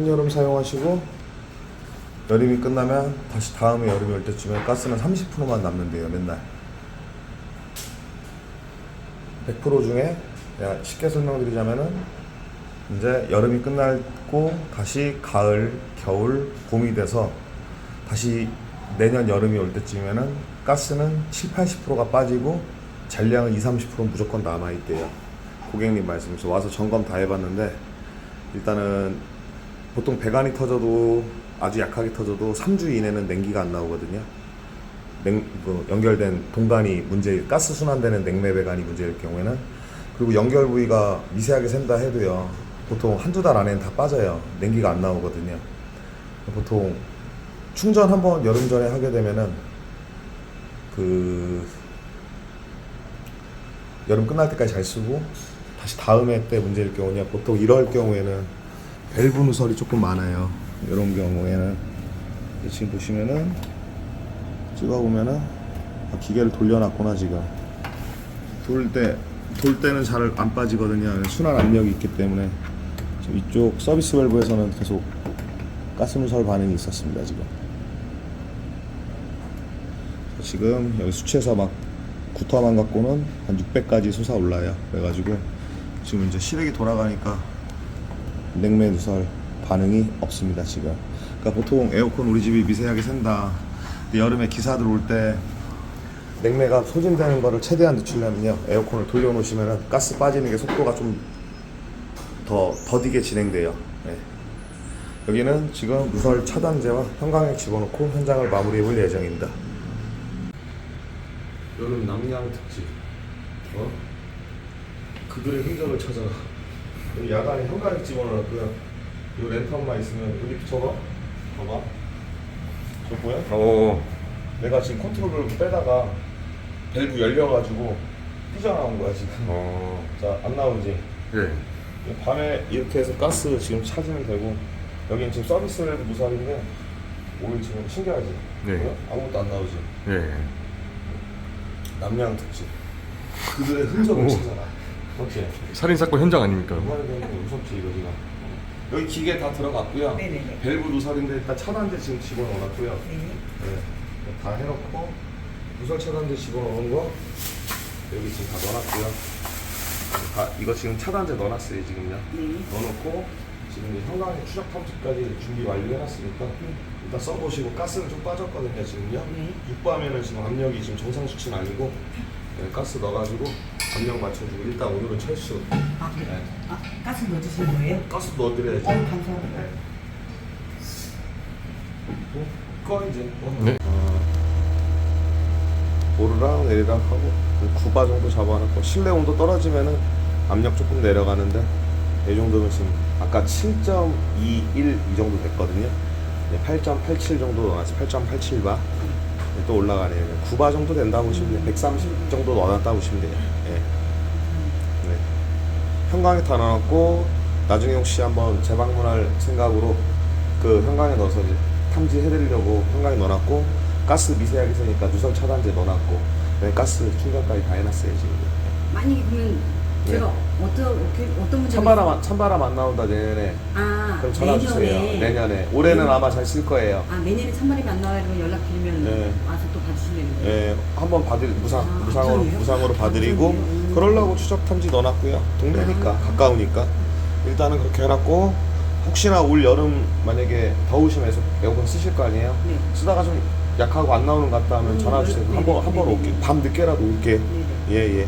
한여름 사용하시고 여름이 끝나면 다시 다음에 여름이 올 때쯤에 가스는 30%만 남는데요 맨날 100% 중에 쉽게 설명드리자면은 이제 여름이 끝나고 다시 가을, 겨울, 봄이 돼서 다시 내년 여름이 올 때쯤에는 가스는 7, 80%가 빠지고 잔량은 20, 30%는 무조건 남아 있대요. 고객님 말씀에서 와서 점검 다 해봤는데 일단은 보통 배관이 터져도 아주 약하게 터져도 3주 이내는 냉기가 안 나오거든요. 냉, 그 연결된 동관이 문제, 가스 순환되는 냉매 배관이 문제일 경우에는 그리고 연결 부위가 미세하게 샌다 해도요. 보통 한두 달 안에는 다 빠져요. 냉기가 안 나오거든요. 보통 충전 한 번 여름 전에 하게 되면은 그 여름 끝날 때까지 잘 쓰고 다시 다음에 때 문제일 경우냐 보통 이럴 경우에는 밸브 누설이 조금 많아요. 이런 경우에는 지금 보시면은 찍어보면은 아, 기계를 돌려놨구나 지금 돌 때 돌 때는 잘 안 빠지거든요. 순환 압력이 있기 때문에 이쪽 서비스 밸브에서는 계속 가스 누설 반응이 있었습니다 지금. 지금 여기 수치에서 막 구터만 갖고는 한 600까지 솟아 올라요. 그래가지고 지금 이제 시력이 돌아가니까 냉매 누설 반응이 없습니다 지금. 그러니까 보통 에어컨 우리 집이 미세하게 샌다. 여름에 기사들 올 때 냉매가 소진되는 거를 최대한 늦추려면요 에어컨을 돌려놓으시면 가스 빠지는 게 속도가 좀 더 더디게 진행돼요. 네. 여기는 지금 누설 차단제와 형광액 집어넣고 현장을 마무리해 볼 예정입니다. 여름 남양 특집. 어? 그들의 흔적을. 여기 야간에 형광액 집어넣었고요. 이 랜턴만 있으면 여기 비춰봐. 봐봐. 저 보여? 오. 내가 지금 컨트롤을 빼다가 밸브 열려가지고 삐져나온 거야 지금. 어. 자, 안 나오지? 예. 밤에 이렇게 해서 가스 지금 찾으면 되고 여기는 지금 서비스 밸브 무사인데 오일 지금 신기하지? 네. 보여? 아무것도 안 나오지? 예. 남양 특집. 그들의 흔적을 오. 찾아라. 그렇지. 살인 사건 현장 아닙니까? 무섭지 여기가. 여기 기계 다 들어갔고요. 네네네. 밸브 누설인데 일단 차단제 지금 집어넣어놨고요. 네. 네. 다 해놓고 누설 차단제 집어넣은 거 여기 지금 다 넣어놨고요. 다 이거 지금 차단제 넣어놨어요 지금요. 네. 넣어놓고 지금 이제 형광의 추적 탐지까지 준비 완료해놨으니까 일단 써보시고 가스는 좀 빠졌거든요 지금요. 네. 육밤에는 지금 압력이 지금 정상 수치는 아니고 네, 가스 넣어가지고 압력 맞춰주고 일단 오늘은 철수. 아, 그래. 네. 아, 가스 넣어주신 거예요? 가스 넣어드려야죠. 어, 감사합니다. 네. 어, 꺼 이제. 어. 네. 오르락 내리락 하고 9바 정도 잡아놓고 실내 온도 떨어지면은 압력 조금 내려가는데 이 정도면 지금 아까 7.21 이 정도 됐거든요. 8.87 정도 넣어놨지 8.87바 또 올라가네요. 9바 정도 된다 보시면 돼요. 130 정도 넣어놨다 보시면 돼요. 예. 네. 형광에 다 넣어놨고 나중에 혹시 한번 재방문할 생각으로 그 형광에 넣어서 탐지해드리려고 형광에 넣어놨고 가스 미세하게 쓰니까 누설 차단제 넣어놨고 그다음에 가스 충전까지 다 해놨어요 지금 만약에 그러면 네. 제가 어떤 어떻게 어떤 문제가 찬바람 안- 찬바람 안 나온다 내년에. 아 그럼 전화 주세요. 내년에. 올해는 내년- 아마 잘쓸 거예요. 아 내년에 찬바람이 안 나와요 그러면 연락 드리면 네. 와서 또 봐주시면 돼요. 예, 한번 받을 무상 아, 무상으로 무상이에요? 무상으로 봐드리고 아, 무상이에요? 그러려고 추적 탐지 넣어놨고요. 동네니까 가까우니까. 일단은 그렇게 해놨고 혹시나 올 여름 만약에 더우시면 에서 에어컨 쓰실 거 아니에요? 네. 쓰다가 좀 약하고 안 나오는 것 같다 하면 음, 전화 주세요. 네, 한번 네, 한번 네, 올게. 네. 밤 늦게라도 올게. 네. 네. 예예